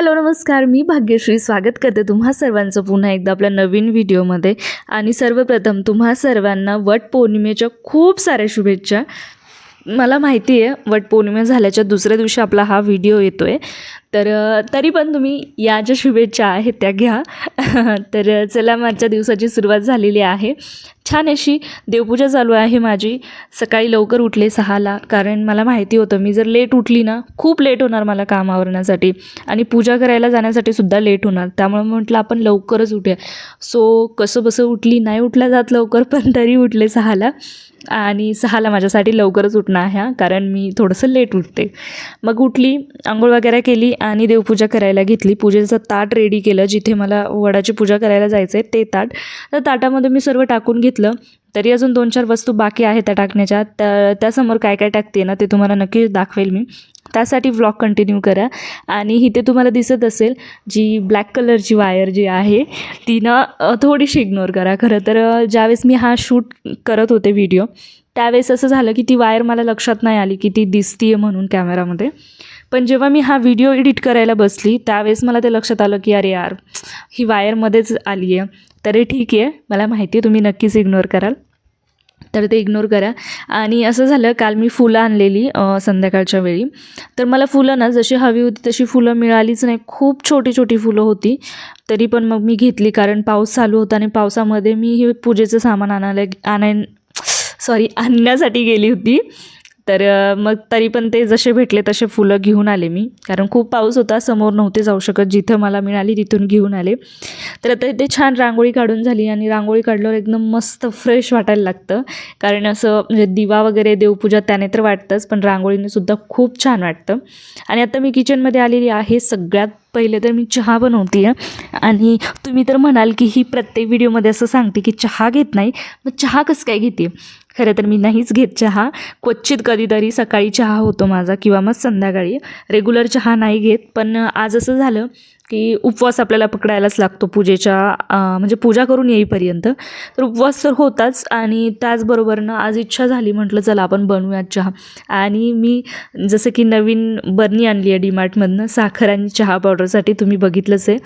Hello नमस्कार. मी भाग्यश्री. स्वागत करते तुम्हा सर्वांचं पुन्हा एकदा आपल्या नवीन व्हिडिओमध्ये. आणि सर्वप्रथम तुम्हा सर्वांना वट पौर्णिमेच्या खूप साऱ्या शुभेच्छा. मला माहिती आहे वटपौर्णिमा झाल्याच्या दुसऱ्या दिवशी आपला हा व्हिडिओ येतो आहे तर तरी पण तुम्ही या ज्या शुभेच्छा आहेत त्या घ्या. तर चला माझ्या दिवसाची सुरुवात झालेली आहे. छान अशी देवपूजा चालू आहे माझी. सकाळी लवकर उठले सहाला कारण मला माहिती होतं मी जर लेट उठली ना खूप लेट होणार मला काम आवरण्यासाठी. आणि पूजा करायला जाण्यासाठी सुद्धा लेट होणार. त्यामुळे म्हटलं आपण लवकरच उठूया. सो कसं बसं उठली नाही उठल्या जात लवकर पण तरी उठले सहाला. आणि सहाला माझ्यासाठी लवकरच उठणं आहे हा, कारण मी थोडंसं लेट उठते. मग उठली आंघोळ वगैरे केली आणि देवपूजा करायला घेतली. पूजेचं ताट रेडी केलं जिथे मला वडाची पूजा करायला जायचं आहे ते ताट. तर ताटामध्ये मी सर्व टाकून घेतलं. तरी अजून दोन चार वस्तू बाकी आहेत त्या टाकण्याच्या. त्या त्यासमोर काय काय टाकते ना ते तुम्हाला नक्की दाखवेल मी. त्यासाठी व्लॉग कंटिन्यू करा. आणि इथे तुम्हाला दिसत असेल जी ब्लॅक कलरची वायर जी आहे ती ना थोडीशी इग्नोर करा. खरं तर ज्यावेळेस मी हा शूट करत होते व्हिडिओ त्यावेळेस असं झालं की ती वायर मला लक्षात नाही आली की ती दिसतीये म्हणून कॅमेरामध्ये पण जेव्हा मी हा व्हिडिओ एडिट करायला बसली त्यावेळेस मला ते लक्षात आलं की अरे यार ही वायरमध्येच आली आहे तरी ठीक आहे. मला माहिती आहे तुम्ही नक्कीच इग्नोर कराल. तर ते इग्नोर करा. आणि असं झालं काल मी फुलं आणलेली संध्याकाळच्या वेळी. तर मला फुलं ना जशी हवी होती तशी फुलं मिळालीच नाही. खूप छोटी छोटी फुलं होती. तरी पण मग मी घेतली कारण पाऊस चालू होता आणि पावसामध्ये मी हे पूजेचं सामान आणायला आणाय सॉरी आणण्यासाठी गेली होती. तर मग तरी पण ते जसे भेटले तसे फुलं घेऊन आले मी. कारण खूप पाऊस होता समोर नव्हते जाऊ शकत. जिथं मला मिळाली तिथून घेऊन आले. तर आता ते छान रांगोळी काढून झाली आणि रांगोळी काढल्यावर एकदम मस्त फ्रेश वाटायला लागतं. कारण असं म्हणजे दिवा वगैरे देवपूजा त्याने तर वाटतंच पण रांगोळीने सुद्धा खूप छान वाटतं. आणि आता मी किचनमध्ये आलेली आहे सगळ्यात पहिले तर मी चहा बनवते आहे आणि तुम्ही तर म्हणाल की ही प्रत्येक व्हिडिओमध्ये असं सांगते की चहा घेत नाही. मग चहा कसं काय घेते? खरं तर मी नाहीच घेत चहा. क्वचित कधीतरी सकाळी चहा होतो माझा किंवा मग संध्याकाळी. रेग्युलर चहा नाही घेत. पण आज असं झालं की उपवास आपल्याला पकडायलाच लागतो पूजेच्या म्हणजे पूजा करून येईपर्यंत. तर उपवास तर होताच आणि त्याचबरोबरनं आज इच्छा झाली म्हटलं चला आपण बनवूयात चहा. आणि मी जसं की नवीन बर्नी आणली आहे डीमार्टमधनं साखर आणि चहा पावडरसाठी तुम्ही बघितलंच आहे.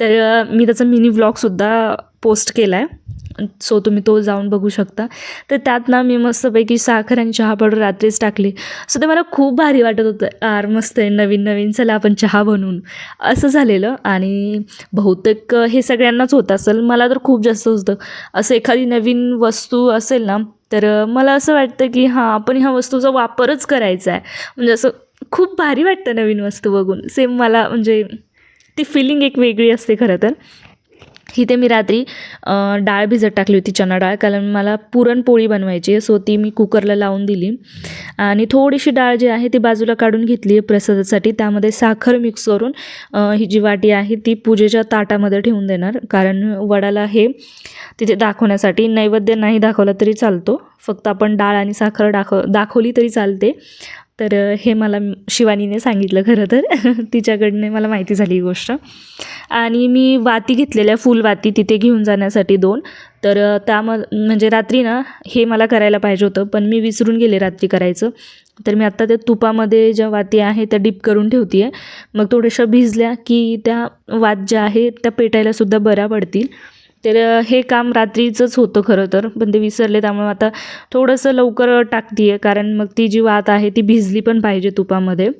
तर मी त्याचा मिनी व्लॉगसुद्धा पोस्ट केला आहे सो तुम्ही तो जाऊन बघू शकता. तर त्यात ना मी मस्तपैकी साखर आणि चहा पावडर रात्रीच टाकली. सो ते मला खूप भारी वाटत होतं. आर मस्त आहे. नवीन नवीन चला आपण चहा बनवून. असं झालेलं. आणि बहुतेक हे सगळ्यांनाच होत असेल. मला तर खूप जास्त होतं. असं एखादी नवीन वस्तू असेल ना तर मला असं वाटतं की हां आपण ह्या वस्तूचा वापरच करायचा आहे. म्हणजे असं खूप भारी वाटतं नवीन वस्तू बघून. सेम मला म्हणजे ती फिलिंग एक वेगळी असते खरं तर. इथे मी रात्री डाळ भिजत टाकली होती चणा डाळ कारण मला पुरणपोळी बनवायची आहे सो ती मी कुकरला लावून दिली. आणि थोडीशी डाळ जी आहे ती बाजूला काढून घेतली आहे प्रसादासाठी. त्यामध्ये साखर मिक्स करून ही जी वाटी आहे ती पूजेच्या ताटामध्ये ठेवून देणार. कारण वडाला हे तिथे दाखवण्यासाठी नैवेद्य नाही दाखवला तरी चालतो. फक्त आपण डाळ आणि साखर दाखव दाखवली तरी चालते. तर हे मला शिवानीने सांगितलं खरं तर. तिच्याकडनं मला माहिती झाली ही गोष्ट. आणि मी वाती घेतलेल्या फुल वाती तिथे घेऊन जाण्यासाठी दोन. तर अ, त्याम म्हणजे रात्री ना हे मला करायला पाहिजे होतं पण मी विसरून गेले रात्री करायचं. तर मी आत्ता त्या तुपामध्ये ज्या वाती आहे त्या डीप करून ठेवते आहे मग थोड्याशा भिजल्या की त्या वात ज्या आहे त्या पेटायलासुद्धा बऱ्या पडतील. तर हे काम रात्रीचंच होतं खरं तर. पण ते विसरले त्यामुळे आता थोडंसं लवकर टाकते आहे कारण मग ती जी वात आहे ती भिजली पण पाहिजे तुपामध्ये.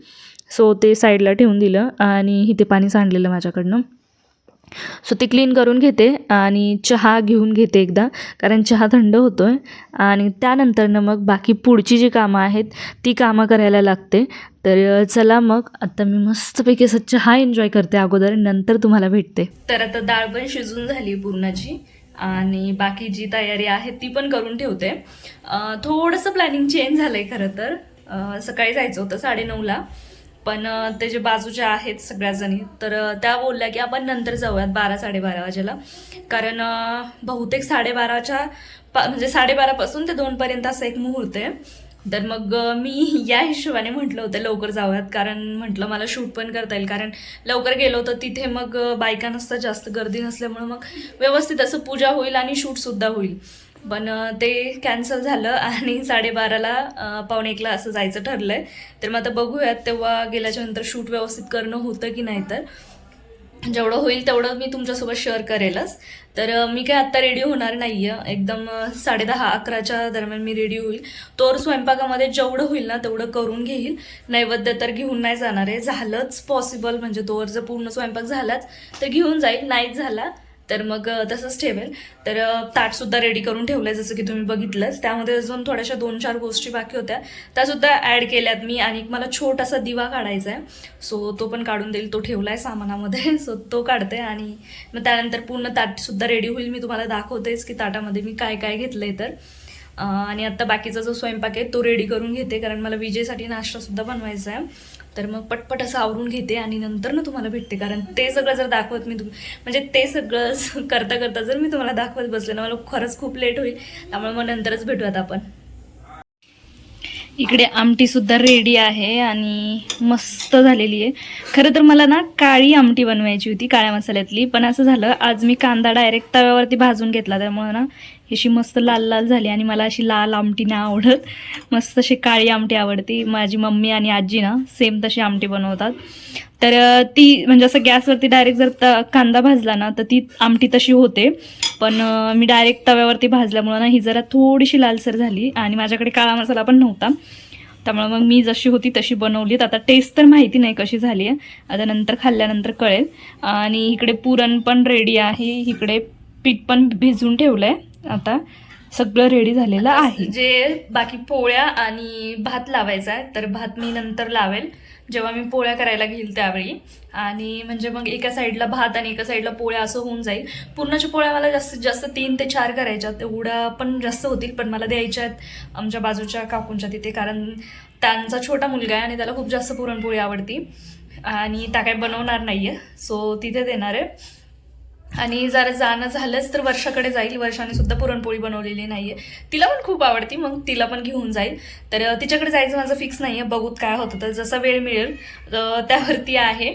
सो ते साईडला ठेवून दिलं आणि इथे पाणी सांडलेलं माझ्याकडनं. सो ते क्लीन करून घेते आणि चहा घेऊन घेते एकदा कारण चहा थंड होतो आहे आणि त्यानंतरनं मग बाकी पुढची जी कामं आहेत ती कामं करायला लागते. तर चला मग आता मी मस्तपैकी असं चहा एन्जॉय करते अगोदर नंतर तुम्हाला भेटते. तर आता डाळ पण शिजून झाली पूर्णाची. आणि बाकी जी तयारी आहे ती पण करून ठेवते. थोडंसं प्लॅनिंग चेंज झालं आहे खरं तर. सकाळी जायचं होतं साडेनऊला. पण ते जे बाजूच्या आहेत सगळ्याजणी तर त्या बोलल्या की आपण नंतर जाऊयात बारा साडेबारा वाजेला. कारण बहुतेक साडेबाराच्या पा म्हणजे साडेबारापासून ते दोनपर्यंत असा एक मुहूर्त आहे. तर मग मी या हिशोबाने म्हटलं होतं लवकर जाऊयात. कारण म्हटलं मला शूट पण करता येईल. कारण लवकर गेलो तर तिथे मग बायका नसतात जास्त गर्दी नसल्यामुळं मग व्यवस्थित असं पूजा होईल आणि शूटसुद्धा होईल. पण ते कॅन्सल झालं आणि साडेबाराला पावणे एकला असं जायचं ठरलंय. तर मग आता बघूयात तेव्हा गेल्याच्यानंतर शूट व्यवस्थित करणं होतं की नाही तर. जेवढं होईल तेवढं मी तुमच्यासोबत शेअर करेलच. तर मी काय आत्ता रेडी होणार नाही आहे एकदम साडेदहा अकराच्या दरम्यान मी रेडी होईल. तोवर स्वयंपाकामध्ये जेवढं होईल ना तेवढं करून घेईल. नैवेद्य तर घेऊन नाही जाणार आहे. झालंच पॉसिबल म्हणजे तोवर जर पूर्ण स्वयंपाक झालाच. तर घेऊन जाईल. नाहीच झाला तर मग तसंच ठेवेल. तर ताटसुद्धा रेडी करून ठेवलं आहे जसं की तुम्ही बघितलंच. त्यामध्ये अजून थोड्याशा दोन चार गोष्टी बाकी होत्या. त्यासुद्धा ॲड केल्यात मी आणि मला छोटासा दिवा काढायचा आहे सो तो पण काढून देईल. तो ठेवला आहे सामानामध्ये. सो तो काढते आणि मग त्यानंतर पूर्ण ताटसुद्धा रेडी होईल. मी तुम्हाला दाखवतेच की ताटामध्ये मी काय काय घेतलं आहे तर आणि आत्ता बाकीचा जो स्वयंपाक आहे तो रेडी करून घेते. कारण मला विजेसाठी नाश्तासुद्धा बनवायचा आहे तर मग पटपट असं आवरून घेते आणि नंतर ना तुम्हाला भेटते. कारण ते सगळं जर दाखवत मी तुम म्हणजे ते सगळं करता करता जर मी तुम्हाला दाखवत बसले ना मला खरंच खूप लेट होईल. त्यामुळे मग नंतरच भेटूयात आपण. इकडे आमटीसुद्धा रेडी आहे आणि मस्त झालेली आहे. खरं तर मला ना काळी आमटी बनवायची होती काळ्या मसाल्यातली. पण असं झालं आज मी कांदा डायरेक्ट तव्यावरती भाजून घेतला. त्यामुळे ना अशी मस्त लाल लाल झाली आणि मला अशी लाल आमटी नाही आवडत. मस्त अशी काळी आमटी आवडती. माझी मम्मी आणि आजी ना सेम तशी आमटी बनवतात. तर ती म्हणजे असं गॅसवरती डायरेक्ट जर त कांदा भाजला ना तर ती आमटी तशी होते. पण मी डायरेक्ट तव्यावरती भाजल्यामुळं ना ही जरा थोडीशी लालसर झाली आणि माझ्याकडे काळा मसाला पण नव्हता. त्यामुळे मग मी जशी होती तशी बनवली आता टेस्ट तर माहिती नाही कशी झाली आहे. आता नंतर खाल्ल्यानंतर कळेल. आणि इकडे पुरण पण रेडी आहे. इकडे पीठ पण भिजून ठेवलं आहे आता सगळं रेडी झालेलं आहे. जे बाकी पोळ्या आणि भात लावायचा आहे तर भात मी नंतर लावेल. जेव्हा मी पोळ्या करायला घेईल त्यावेळी. आणि म्हणजे मग एका साईडला भात आणि एका साईडला पोळ्या असं होऊन जाईल. पूर्णाच्या पोळ्या मला जास्तीत जास्त तीन ते चार करायच्या. तेवढ्या पण जास्त होतील पण मला द्यायच्या आहेत आमच्या बाजूच्या काकूंच्या तिथे. कारण त्यांचा छोटा मुलगा आहे आणि त्याला खूप जास्त पुरणपोळी आवडती. आणि त्या काही बनवणार नाही आहे सो तिथे देणार आहे. आणि जर जाणं झालंच तर वर्षाकडे जाईल. वर्षाने सुद्धा पुरणपोळी बनवलेली नाहीये. तिला पण खूप आवडती मग तिला पण घेऊन जाईल. तर तिच्याकडे जायचं माझं फिक्स नाही आहे बघूत काय होतं तर जसा वेळ मिळेल त्यावरती आहे.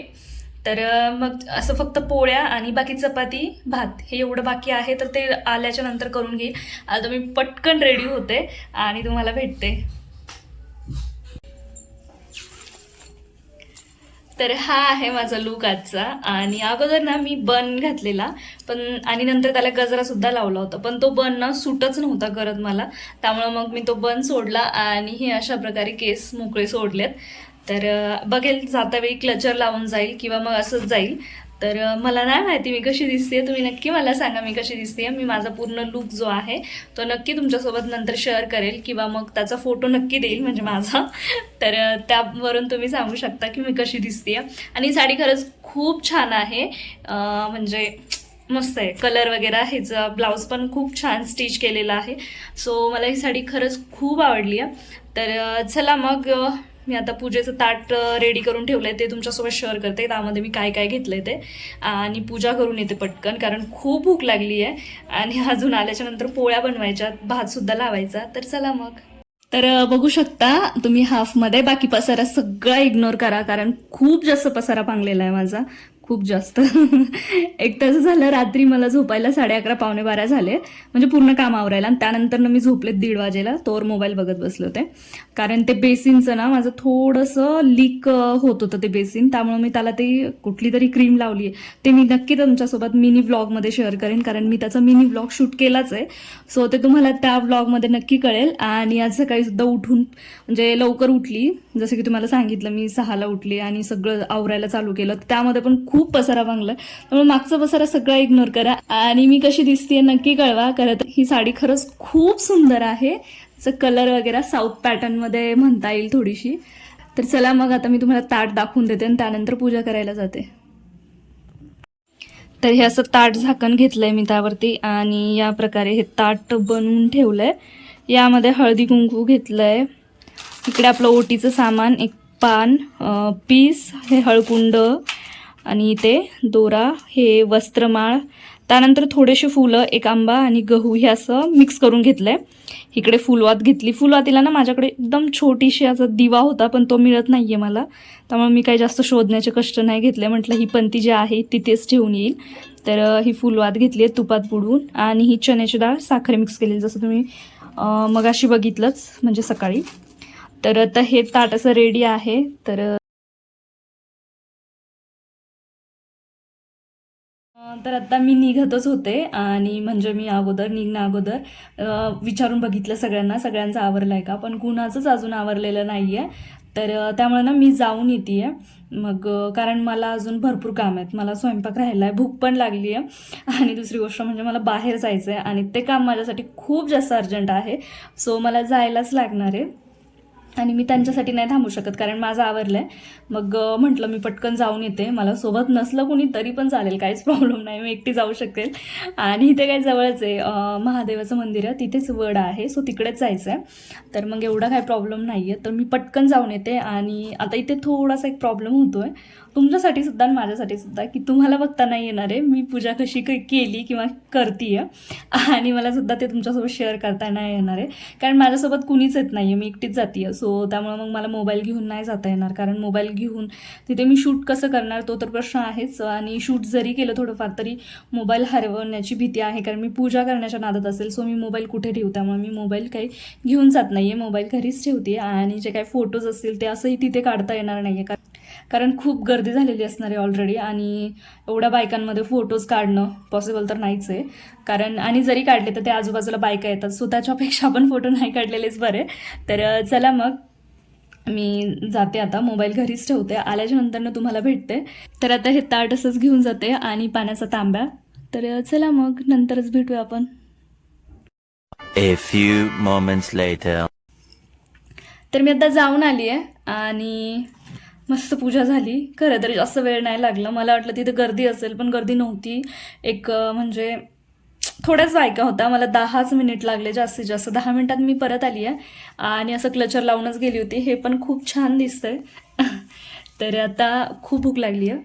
तर मग असं फक्त पोळ्या आणि बाकी चपाती भात हे एवढं बाकी आहे तर ते आल्याच्यानंतर करून घेईल. आता मी पटकन रेडी होते आणि तुम्हाला भेटते. तर हा आहे माझा लुक आजचा. आणि अगोदर ना मी बन घातलेला पण आणि नंतर त्याला गजरा सुद्धा लावला होता. पण तो बन ना सुटच नव्हता करत मला. त्यामुळं मग मी तो बन सोडला आणि हे अशा प्रकारे केस मोकळे सोडलेत. तर बघेल जाता वेळी क्लचर लावून जाईल किंवा मग असंच जाईल. तर मला नाही माहिती मी कशी दिसते तुम्ही नक्की मला सांगा मी कशी दिसते मी माझा पूर्ण लुक जो आहे तो नक्की तुमच्यासोबत नंतर शेअर करेल किंवा मग त्याचा फोटो नक्की देईल म्हणजे माझा. तर त्यावरून तुम्ही सांगू शकता की मी कशी दिसते आणि ही साडी खरंच खूप छान आहे. म्हणजे मस्त आहे. कलर वगैरे ह्याचा ब्लाऊज पण खूप छान स्टिच केलेला आहे. सो मला ही साडी खरंच खूप आवडली आहे. तर चला मग मी आता पूजेचं ताट रेडी करून ठेवलं आहे ते तुमच्यासोबत शेअर करते. त्यामध्ये मी काय काय घेतलं आहे ते. आणि पूजा करून येते पटकन कारण खूप भूक लागली आहे. आणि अजून आल्याच्यानंतर पोळ्या बनवायच्या भातसुद्धा लावायचा. तर चला मग. तर बघू शकता तुम्ही हाफमध्ये बाकी पसारा सगळा इग्नोर करा कारण खूप जास्त पसारा पांगलेला आहे माझा. खूप जास्त. एक तास झालं रात्री मला झोपायला साडे अकरा पावणे बारा झाले. म्हणजे पूर्ण काम आवरायला आणि त्यानंतर मी झोपले दीड वाजेला. तोवर मोबाईल बघत बसले होते. कारण ते बेसिनचं ना माझं थोडंसं लीक होत होतं ते बेसिन. त्यामुळे मी त्याला ते कुठली तरी क्रीम लावली आहे ते मी नक्की तुमच्यासोबत मिनी व्लॉगमध्ये शेअर करेन. कारण मी त्याचा मिनी व्लॉग शूट केलाच आहे. सो ते तुम्हाला त्या व्लॉगमध्ये नक्की कळेल. आणि आज सकाळी सुद्धा उठून म्हणजे लवकर उठली. जसं की तुम्हाला सांगितलं मी सहाला उठली आणि सगळं आवरायला चालू केलं. त्यामध्ये पण खूप पसारा मागला त्यामुळे मागचा पसारा सगळा इग्नोर करा. आणि मी कशी दिसते नक्की कळवा करत ही साडी खरंच खूप सुंदर आहे. कलर वगैरे साऊथ पॅटर्नमध्ये म्हणता येईल थोडीशी. तर चला मग आता मी तुम्हाला ताट दाखवून देते आणि त्यानंतर पूजा करायला जाते. तर हे असं ताट झाकण घेतलंय मी त्यावरती आणि या प्रकारे हे ताट बनवून ठेवलंय. यामध्ये हळदी कुंकू घेतलंय. इकडे आपलं ओटीचं सामान एक पान पीस हे हळकुंड आणि इथे दोरा हे वस्त्रमाळ त्यानंतर थोडेसे फुलं एक आंबा आणि गहू हे असं मिक्स करून घेतलं आहे इकडे फुलवात घेतली. फुलवातीला ना माझ्याकडे एकदम छोटीशी असा दिवा होता पण तो मिळत नाही आहे मला. त्यामुळे मी काही जास्त शोधण्याचे कष्ट नाही घेतले. म्हटलं ही पंती जी आहे तिथेच ठेवून येईल. तर ही फुलवात घेतली आहे तुपात बुडवून आणि ही चण्याची डाळ साखर मिक्स केलेली. जसं तुम्ही मगाशी बघितलंच म्हणजे सकाळी. तर आता हे ताट असं रेडी आहे. तर तर आत्ता मी निघतच होते आणि म्हणजे मी अगोदर निघण्या अगोदर विचारून बघितलं सगळ्यांना. सगळ्यांचं आवरलं आहे का? पण कुणाचंच अजून आवरलेलं नाही आहे तर त्यामुळे ना मी जाऊन येते आहे मग कारण मला अजून भरपूर काम आहेत. मला स्वयंपाक राहिला आहे भूक पण लागली आहे आणि दुसरी गोष्ट म्हणजे मला बाहेर जायचं आहे आणि ते काम माझ्यासाठी खूप जास्त अर्जंट आहे. सो मला जायलाच लागणार आहे. आणि मी त्यांच्यासाठी नाही थांबू शकत कारण माझं आवरलं आहे मग म्हटलं मी पटकन जाऊन येते. मला सोबत नसलं कोणी तरी पण चालेल काहीच प्रॉब्लेम नाही. मी एकटी जाऊ शकेल. आणि इथे काही जवळच आहे महादेवाचं मंदिर आहे. तिथेच वड आहे सो तिकडेच जायचं आहे तर मग एवढा काही प्रॉब्लेम नाही आहे तर मी पटकन जाऊन येते आणि आता इथे थोडासा एक प्रॉब्लेम होतो आहे तुमच्यासाठी सुद्धा आणि माझ्यासाठी सुद्धा की तुम्हाला बघता नाही येणार आहे मी पूजा कशी क केली किंवा करते आणि मला सुद्धा ते तुमच्यासोबत शेअर करता नाही येणार आहे. कारण माझ्यासोबत कुणीच येत नाही आहे मी एकटीच जाते सो त्यामुळे मग मला मोबाईल घेऊन नाही जाता येणार. कारण मोबाईल घेऊन तिथे मी शूट कसं करणार तो तर प्रश्न आहेच. आणि शूट जरी केलं थोडंफार तरी मोबाईल हरवण्याची भीती आहे. कारण मी पूजा करण्याच्या नादात असेल सो मी मोबाईल कुठे ठेवू? त्यामुळे मी मोबाईल काही घेऊन जात नाही आहे मोबाईल घरीच ठेवते आणि जे काही फोटोज असतील ते असंही तिथे काढता येणार नाही आहे कारण खूप गर्दी झालेली असणार आहे ऑलरेडी आणि एवढ्या बायकांमध्ये फोटोज काढणं पॉसिबल तर नाहीच आहे. कारण आणि जरी काढले तर ते आजूबाजूला बायका येतात. सो त्याच्यापेक्षा आपण फोटो नाही काढलेलेच बरे. तर चला मग. मी जाते आता. मोबाईल घरीच ठेवते. आल्याच्या नंतरनं तुम्हाला भेटते. तर आता हे ताट असंच घेऊन जाते आणि पाण्याचा तांब्या. तर चला मग. नंतरच भेटूया आपण. A few moments later. तर मी आता जाऊन आली आहे आणि मस्त पूजा झाली. खरं तर जास्त वेळ नाही लागला. मला वाटलं तिथे गर्दी असेल पण गर्दी नव्हती. एक म्हणजे थोड्याच बायका होत्या. मला दहाच मिनिट लागले जास्तीत जास्त. दहा मिनिटात मी परत आली आहे. आणि असं क्लचर लावूनच गेली होती. हे पण खूप छान दिसतंय. तर आता खूप भूक लागली आहे.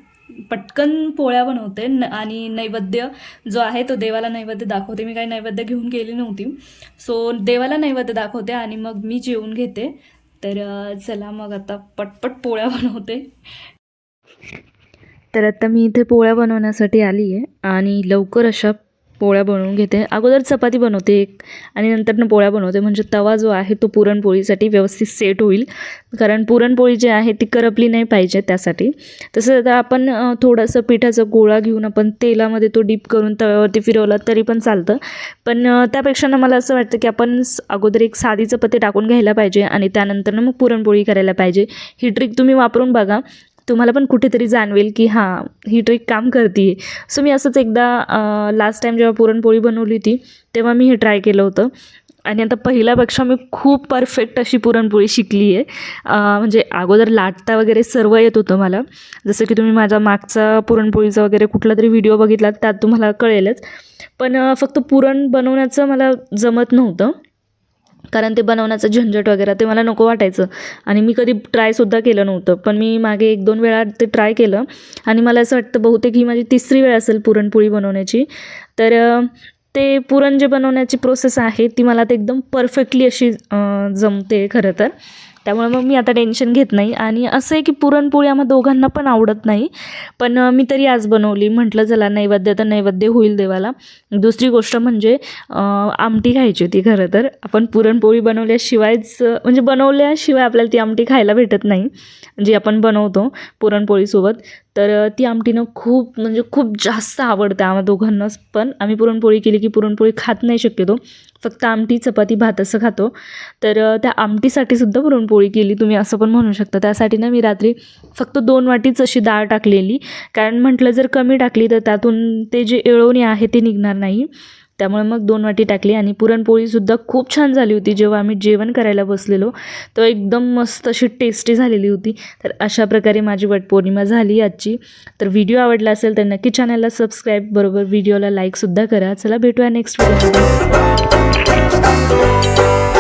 पटकन पोळ्या बनवते. न आणि नैवेद्य जो आहे तो देवाला नैवेद्य दाखवते. मी काही नैवेद्य घेऊन गेली नव्हती. सो देवाला नैवेद्य दाखवते आणि मग मी जेवून घेते. तर चला मग आता पटपट पोळ्या बनवते. तर आता मी इथे पोळ्या बनवण्यासाठी आली आहे आणि लवकर अशा पोळ्या बनवून घेते. अगोदर चपाती बनवते एक आणि नंतरनं पोळ्या बनवते. म्हणजे तवा जो आहे तो पुरणपोळीसाठी व्यवस्थित सेट होईल. कारण पुरणपोळी जी आहे ती करपली नाही पाहिजे त्यासाठी. तसं आता आपण थोडंसं पिठाचा गोळा घेऊन आपण तेलामध्ये तो डीप करून तव्यावरती फिरवला तरी पण चालतं. पण त्यापेक्षा ना मला असं वाटतं की आपण अगोदर एक साधी चपाती टाकून घ्यायला पाहिजे आणि त्यानंतर मग पुरणपोळी करायला पाहिजे. ही ट्रिक तुम्ही वापरून बघा. तुम्हाला पण कुठेतरी जाणवेल की हां ही ट्रिक काम करते सो मी असंच एकदा लास्ट टाईम जेव्हा पुरणपोळी बनवली होती तेव्हा मी हे ट्राय केलं होतं. आणि आता पहिल्यापेक्षा मी खूप परफेक्ट अशी पुरणपोळी शिकली आहे. म्हणजे अगोदर लाटता वगैरे सर्व येत होतं मला. जसं की तुम्ही माझा मागचा पुरणपोळीचा वगैरे कुठला तरी व्हिडिओ बघितला त्यात तुम्हाला कळेलच. पण फक्त पुरण बनवण्याचं मला जमत नव्हतं. कारण ते बनवण्याचं झंझट वगैरे ते मला नको वाटायचं. आणि मी कधी ट्रायसुद्धा केलं नव्हतं. पण मी मागे एक दोन वेळा ते ट्राय केलं. आणि मला असं वाटतं बहुतेक ही माझी तिसरी वेळ असेल पुरणपोळी बनवण्याची. तर ते पुरण जे बनवण्याची प्रोसेस आहे ती मला ते एकदम परफेक्टली अशी जमते खरं तर. त्यामुळे मग मी आता टेन्शन घेत नाही. आणि असं आहे की पुरणपोळी आम्हा दोघांना पण आवडत नाही. पण मी तरी आज बनवली. म्हटलं चला नैवेद्य तर नैवेद्य होईल देवाला. दुसरी गोष्ट म्हणजे आमटी खायची होती खरं तर. आपण पुरणपोळी बनवल्याशिवायच म्हणजे बनवल्याशिवाय आपल्याला ती आमटी खायला भेटत नाही जी आपण बनवतो पुरणपोळीसोबत. तर ती आमटीनं खूप म्हणजे खूप जास्त आवडते आम्हा दोघांनाच. पण आम्ही पुरणपोळी केली की पुरणपोळी खात नाही शक्यतो. फक्त आमटी चपाती भात असं खातो. तर त्या आमटीसाठी सुद्धा पुरणपोळी केली तुम्ही असं पण म्हणू शकता. त्यासाठी ना मी रात्री फक्त दोन वाटीच अशी डाळ टाकलेली. कारण म्हटलं जर कमी टाकली तर त्यातून ते जे एळवणी आहे ते निघणार नाही. त्यामुळे मग दोन वाटी टाकली आणि पुरणपोळीसुद्धा खूप छान झाली होती. जेव्हा आम्ही जेवण करायला बसलेलो तर एकदम मस्त अशी टेस्टी झालेली होती. तर अशा प्रकारे माझी वटपौर्णिमा झाली आजची. तर व्हिडिओ आवडला असेल तर नक्की चॅनलला सबस्क्राईब बरोबर व्हिडिओला लाईकसुद्धा करा. चला भेटूया नेक्स्ट व्हिडिओ Tá doido.